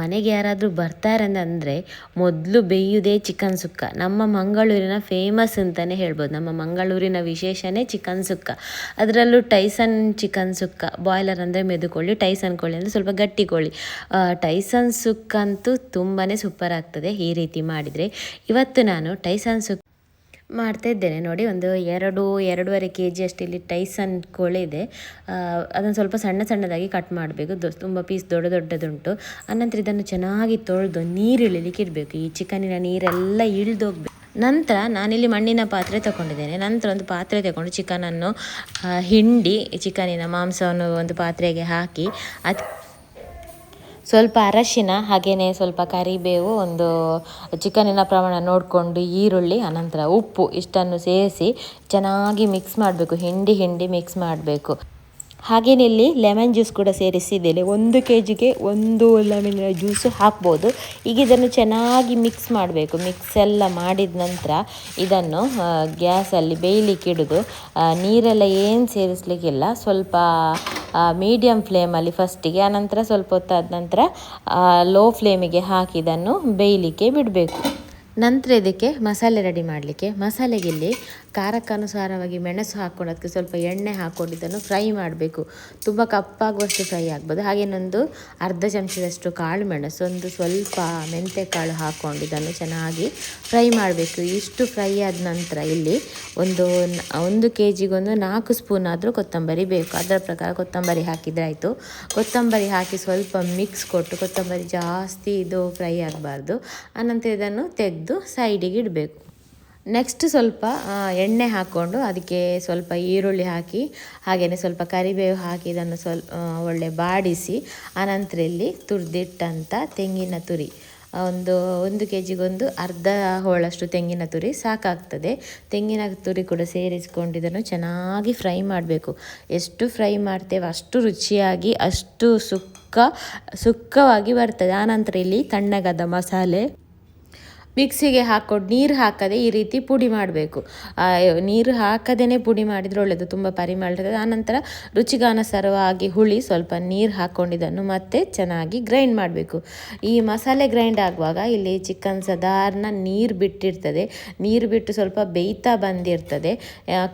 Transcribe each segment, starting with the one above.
ಮನೆಗೆ ಯಾರಾದರೂ ಬರ್ತಾರೆ ಅಂದರೆ ಮೊದಲು ಬೇಯುವುದೇ ಚಿಕನ್ ಸುಕ್ಕ. ನಮ್ಮ ಮಂಗಳೂರಿನ ಫೇಮಸ್ ಅಂತಲೇ ಹೇಳ್ಬೋದು. ನಮ್ಮ ಮಂಗಳೂರಿನ ವಿಶೇಷನೇ ಚಿಕನ್ ಸುಕ್ಕ. ಅದರಲ್ಲೂ ಟೈಸನ್ ಚಿಕನ್ ಸುಕ್ಕ. ಬಾಯ್ಲರ್ ಅಂದರೆ ಮೆದುಕೊಳ್ಳಿ ಟೈಸನ್ ಕೋಳಿ ಅಂದರೆ ಸ್ವಲ್ಪ ಗಟ್ಟಿ ಕೋಳಿ. ಟೈಸನ್ ಸುಕ್ಕ ಅಂತೂ ತುಂಬಾ ಸೂಪರ್ ಆಗ್ತದೆ ಈ ರೀತಿ ಮಾಡಿದರೆ. ಇವತ್ತು ನಾನು ಟೈಸನ್ ಸುಕ್ಕ ಮಾಡ್ತಾ ಇದ್ದೇನೆ. ನೋಡಿ, ಒಂದು ಎರಡು, ಎರಡೂವರೆ ಕೆ ಜಿ ಅಷ್ಟು ಇಲ್ಲಿ ಟೈಸನ್ ಕೋಳಿ ಇದೆ. ಅದನ್ನು ಸ್ವಲ್ಪ ಸಣ್ಣ ಸಣ್ಣದಾಗಿ ಕಟ್ ಮಾಡಬೇಕು. ತುಂಬ ಪೀಸ್ ದೊಡ್ಡ ದೊಡ್ಡದುಂಟು. ಅನಂತರ ಇದನ್ನು ಚೆನ್ನಾಗಿ ತೊಳೆದು ನೀರು ಇಳಿಲಿಕ್ಕೆ ಇಡಬೇಕು. ಈ ಚಿಕನಿನ ನೀರೆಲ್ಲ ಇಳಿದೋಗ್ಬೇಕು. ನಂತರ ನಾನಿಲ್ಲಿ ಮಣ್ಣಿನ ಪಾತ್ರೆ ತಗೊಂಡಿದ್ದೇನೆ. ನಂತರ ಒಂದು ಪಾತ್ರೆ ತಗೊಂಡು ಚಿಕನನ್ನು ಹಿಂಡಿ ಚಿಕನಿನ ಮಾಂಸವನ್ನು ಒಂದು ಪಾತ್ರೆಗೆ ಹಾಕಿ ಅದು ಸ್ವಲ್ಪ ಅರಶಿನ ಹಾಗೆಯೇ ಸ್ವಲ್ಪ ಕರಿಬೇವು, ಒಂದು ಚಿಕನಿನ ಪ್ರಮಾಣ ನೋಡಿಕೊಂಡು ಈರುಳ್ಳಿ, ಅನಂತರ ಉಪ್ಪು ಇಷ್ಟನ್ನು ಸೇರಿಸಿ ಚೆನ್ನಾಗಿ ಮಿಕ್ಸ್ ಮಾಡಬೇಕು, ಹಿಂಡಿ ಹಿಂಡಿ ಮಿಕ್ಸ್ ಮಾಡಬೇಕು. ಹಾಗೆಯೇ ಇಲ್ಲಿ ಲೆಮನ್ ಜ್ಯೂಸ್ ಕೂಡ ಸೇರಿಸಿದ್ದೇನೆ. ಒಂದು ಕೆ ಜಿಗೆ ಒಂದು ಲೆಮನ್ ಜ್ಯೂಸು ಹಾಕ್ಬೋದು. ಈಗ ಇದನ್ನು ಚೆನ್ನಾಗಿ ಮಿಕ್ಸ್ ಮಾಡಬೇಕು. ಮಿಕ್ಸ್ ಎಲ್ಲ ಮಾಡಿದ ನಂತರ ಇದನ್ನು ಗ್ಯಾಸಲ್ಲಿ ಬೇಯಲಿಕ್ಕೆ ಇಡೋದು. ನೀರೆಲ್ಲ ಏನು ಸೇರಿಸಲಿಕ್ಕಿಲ್ಲ. ಸ್ವಲ್ಪ ಮೀಡಿಯಮ್ ಫ್ಲೇಮಲ್ಲಿ ಫಸ್ಟಿಗೆ ಆನಂತರ ಸ್ವಲ್ಪ ಹೊತ್ತಾದ ನಂತರ ಲೋ ಫ್ಲೇಮಿಗೆ ಹಾಕಿ ಇದನ್ನು ಬೇಯಲಿಕ್ಕೆ ಬಿಡಬೇಕು. ನಂತರ ಇದಕ್ಕೆ ಮಸಾಲೆ ರೆಡಿ ಮಾಡಲಿಕ್ಕೆ ಮಸಾಲೆಗೆ ಇಲ್ಲಿ ಖಾರಕ್ಕನುಸಾರವಾಗಿ ಮೆಣಸು ಹಾಕ್ಕೊಂಡು ಸ್ವಲ್ಪ ಎಣ್ಣೆ ಹಾಕ್ಕೊಂಡಿದ್ದನ್ನು ಫ್ರೈ ಮಾಡಬೇಕು. ತುಂಬ ಕಪ್ಪಾಗುವಷ್ಟು ಫ್ರೈ ಆಗ್ಬೋದು. ಹಾಗೇನೊಂದು ಅರ್ಧ ಚಮಚದಷ್ಟು ಕಾಳು ಮೆಣಸು, ಒಂದು ಸ್ವಲ್ಪ ಮೆಂತ್ಯ ಕಾಳು ಹಾಕ್ಕೊಂಡು ಇದನ್ನು ಚೆನ್ನಾಗಿ ಫ್ರೈ ಮಾಡಬೇಕು. ಇಷ್ಟು ಫ್ರೈ ಆದ ನಂತರ ಇಲ್ಲಿ ಒಂದು ಒಂದು ಕೆ ಜಿಗೊಂದು ನಾಲ್ಕು ಸ್ಪೂನ್ ಆದರೂ ಕೊತ್ತಂಬರಿ ಬೇಕು. ಅದರ ಪ್ರಕಾರ ಕೊತ್ತಂಬರಿ ಹಾಕಿದರೆ ಆಯಿತು. ಕೊತ್ತಂಬರಿ ಹಾಕಿ ಸ್ವಲ್ಪ ಮಿಕ್ಸ್ ಕೊಟ್ಟು ಕೊತ್ತಂಬರಿ ಜಾಸ್ತಿ ಇದು ಫ್ರೈ ಆಗಬಾರ್ದು. ಆನಂತರ ಇದನ್ನು ತೆಗೆದು ಸೈಡಿಗೆ ಇಡಬೇಕು. ನೆಕ್ಸ್ಟ್ ಸ್ವಲ್ಪ ಎಣ್ಣೆ ಹಾಕ್ಕೊಂಡು ಅದಕ್ಕೆ ಸ್ವಲ್ಪ ಈರುಳ್ಳಿ ಹಾಕಿ ಹಾಗೆಯೇ ಸ್ವಲ್ಪ ಕರಿಬೇವು ಹಾಕಿ ಇದನ್ನು ಸ್ವಲ್ಪ ಒಳ್ಳೆ ಬಾಡಿಸಿ ಆನಂತರ ಇಲ್ಲಿ ತುರಿದಿಟ್ಟಂಥ ತೆಂಗಿನ ತುರಿ. ಒಂದು ಒಂದು ಕೆ ಜಿಗೊಂದು ಅರ್ಧ ಹೋಳಷ್ಟು ತೆಂಗಿನ ತುರಿ ಸಾಕಾಗ್ತದೆ. ತೆಂಗಿನ ತುರಿ ಕೂಡ ಸೇರಿಸ್ಕೊಂಡು ಇದನ್ನು ಚೆನ್ನಾಗಿ ಫ್ರೈ ಮಾಡಬೇಕು. ಎಷ್ಟು ಫ್ರೈ ಮಾಡ್ತೇವೆ ಅಷ್ಟು ರುಚಿಯಾಗಿ, ಅಷ್ಟು ಸುಕ್ಕ, ಸುಕ್ಕವಾಗಿ ಬರ್ತದೆ. ಆನಂತರ ಇಲ್ಲಿ ತಣ್ಣಗಾದ ಮಸಾಲೆ. ಮಿಕ್ಸಿಗೆ ಹಾಕೊಂಡು ನೀರು ಹಾಕದೆ ಈ ರೀತಿ ಪುಡಿ ಮಾಡಬೇಕು. ನೀರು ಹಾಕದೇ ಪುಡಿ ಮಾಡಿದರೆ ಒಳ್ಳೆಯದು ತುಂಬ ಪರಿಮಳ ಇರ್ತದೆ ಆನಂತರ ರುಚಿಗಾನುಸಾರವಾಗಿ ಹುಳಿ, ಸ್ವಲ್ಪ ನೀರು ಹಾಕ್ಕೊಂಡಿದ್ದನ್ನು ಮತ್ತೆ ಚೆನ್ನಾಗಿ ಗ್ರೈಂಡ್ ಮಾಡಬೇಕು. ಈ ಮಸಾಲೆ ಗ್ರೈಂಡ್ ಆಗುವಾಗ ಇಲ್ಲಿ ಚಿಕನ್ ಸಾಧಾರಣ ನೀರು ಬಿಟ್ಟಿರ್ತದೆ. ನೀರು ಬಿಟ್ಟು ಸ್ವಲ್ಪ ಬೇಯ್ತಾ ಬಂದಿರ್ತದೆ.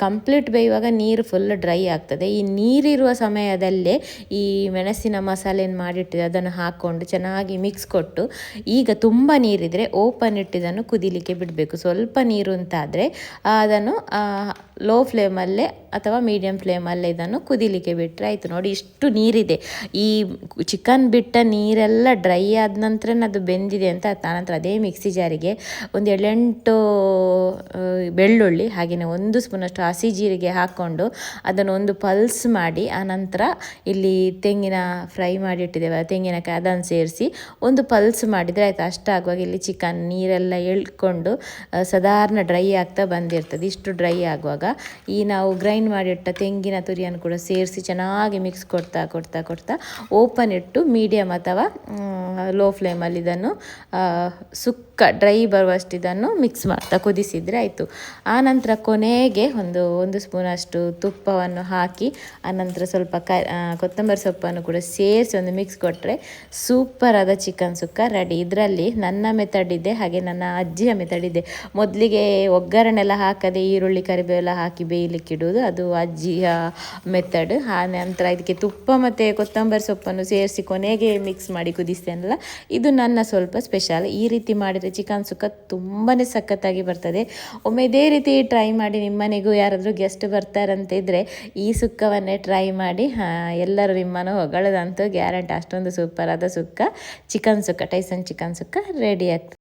ಕಂಪ್ಲೀಟ್ ಬೇಯುವಾಗ ನೀರು ಫುಲ್ ಡ್ರೈ ಆಗ್ತದೆ. ಈ ನೀರಿರುವ ಸಮಯದಲ್ಲೇ ಈ ಮೆಣಸಿನ ಮಸಾಲೆಯನ್ನು ಮಾಡಿಟ್ಟಿದೆ ಅದನ್ನು ಹಾಕ್ಕೊಂಡು ಚೆನ್ನಾಗಿ ಮಿಕ್ಸ್ ಕೊಟ್ಟು ಈಗ ತುಂಬ ನೀರಿದ್ರೆ ಓಪನ್ ಇಟ್ಟು ಇದನ್ನು ಕುದಿಲಿಕ್ಕೆ ಬಿಡಬೇಕು. ಸ್ವಲ್ಪ ನೀರು ಅಂತಾದರೆ ಅದನ್ನು ಲೋ ಫ್ಲೇಮಲ್ಲೇ ಅಥವಾ ಮೀಡಿಯಮ್ ಫ್ಲೇಮಲ್ಲೇ ಇದನ್ನು ಕುದಿಲಿಕ್ಕೆ ಬಿಟ್ಟರೆ ಆಯಿತು ನೋಡಿ, ಇಷ್ಟು ನೀರಿದೆ. ಈ ಚಿಕನ್ ಬಿಟ್ಟ ನೀರೆಲ್ಲ ಡ್ರೈ ಆದ ನಂತರ ಅದು ಬೆಂದಿದೆ ಅಂತ ಆನಂತರ ಅದೇ ಮಿಕ್ಸಿ ಜಾರಿಗೆ ಒಂದು ಏಳೆಂಟು ಬೆಳ್ಳುಳ್ಳಿ, ಹಾಗೆಯೇ ಒಂದು ಸ್ಪೂನಷ್ಟು ಹಸಿ ಜೀರಿಗೆ ಹಾಕ್ಕೊಂಡು ಅದನ್ನು ಒಂದು ಪಲ್ಸ್ ಮಾಡಿ ಆನಂತರ ಇಲ್ಲಿ ತೆಂಗಿನ ಫ್ರೈ ಮಾಡಿಟ್ಟಿದ್ದೇವೆ ತೆಂಗಿನಕಾಯಿ ಅದನ್ನು ಸೇರಿಸಿ ಒಂದು ಪಲ್ಸ್ ಮಾಡಿದರೆ ಆಯಿತು, ಅಷ್ಟಾಗುವಾಗ ಇಲ್ಲಿ ಚಿಕನ್ ನೀರೆಲ್ಲ ಎಳ್ಕೊಂಡು ಸಾಧಾರಣ ಡ್ರೈ ಆಗ್ತಾ ಬಂದಿರ್ತದೆ. ಇಷ್ಟು ಡ್ರೈ ಆಗುವಾಗ ಈ ನಾವು ಗ್ರೈಂಡ್ ಮಾಡಿಟ್ಟ ತೆಂಗಿನ ತುರಿಯನ್ನು ಕೂಡ ಸೇರಿಸಿ ಚೆನ್ನಾಗಿ ಮಿಕ್ಸ್ ಕೊಡ್ತಾ ಕೊಡ್ತಾ ಕೊಡ್ತಾ ಓಪನ್ ಇಟ್ಟು ಮೀಡಿಯಮ್ ಅಥವಾ ಲೋ ಫ್ಲೇಮಲ್ಲಿ ಇದನ್ನು ಸುಕ್ಕ ಡ್ರೈ ಬರುವಷ್ಟು ಇದನ್ನು ಮಿಕ್ಸ್ ಮಾಡ್ತಾ ಕುದಿಸಿದರೆ ಆಯಿತು. ಆನಂತರ ಕೊನೆಗೆ ಒಂದು ಒಂದು ಸ್ಪೂನಷ್ಟು ತುಪ್ಪವನ್ನು ಹಾಕಿ ಆನಂತರ ಸ್ವಲ್ಪ ಕ ಕೊತ್ತಂಬರಿ ಸೊಪ್ಪನ್ನು ಕೂಡ ಸೇರಿಸಿ ಒಂದು ಮಿಕ್ಸ್ ಕೊಟ್ಟರೆ ಸೂಪರಾದ ಚಿಕನ್ ಸುಕ್ಕ ರೆಡಿ ಇದರಲ್ಲಿ ನನ್ನ ಮೆಥಡ್ ಇದೆ ಹಾಗೆ ನನ್ನ ಅಜ್ಜಿಯ ಮೆಥಡ್ ಇದೆ ಮೊದಲಿಗೆ ಒಗ್ಗರಣೆಲ್ಲ ಹಾಕದೆ ಈರುಳ್ಳಿ ಕರಿಬೇವೆಲ್ಲ ಹಾಕಿ ಬೇಯಲಿಕ್ಕೆ ಇಡುವುದು ಅದು ಅಜ್ಜಿಯ ಮೆಥಡ್ ಆ ನಂತರ ಇದಕ್ಕೆ ತುಪ್ಪ ಮತ್ತು ಕೊತ್ತಂಬರಿ ಸೊಪ್ಪನ್ನು ಸೇರಿಸಿ ಕೊನೆಗೆ ಮಿಕ್ಸ್ ಮಾಡಿ ಕುದಿಸ್ತೇನಲ್ಲ ಇದು ನನ್ನ ಸ್ವಲ್ಪ ಸ್ಪೆಷಲ್ ಈ ರೀತಿ ಮಾಡಿದರೆ ಚಿಕನ್ ಸುಕ್ಕ ತುಂಬಾ ಸಖತ್ತಾಗಿ ಬರ್ತದೆ. ಒಮ್ಮೆ ಇದೇ ರೀತಿ ಟ್ರೈ ಮಾಡಿ ನಿಮ್ಮನೆಗೂ ಯಾರಾದರೂ ಗೆಸ್ಟ್ ಬರ್ತಾರಂತ ಇದ್ದರೆ ಈ ಸುಕ್ಕವನ್ನೇ ಟ್ರೈ ಮಾಡಿ ಎಲ್ಲರೂ ನಿಮ್ಮನ್ನು ಹೊಗಳದಂತೂ ಗ್ಯಾರಂಟಿ ಅಷ್ಟೊಂದು ಸೂಪರ್ ಆದ sukka. Chicken sukka, Tyson chicken sukka ready ಆಗ್ತದೆ.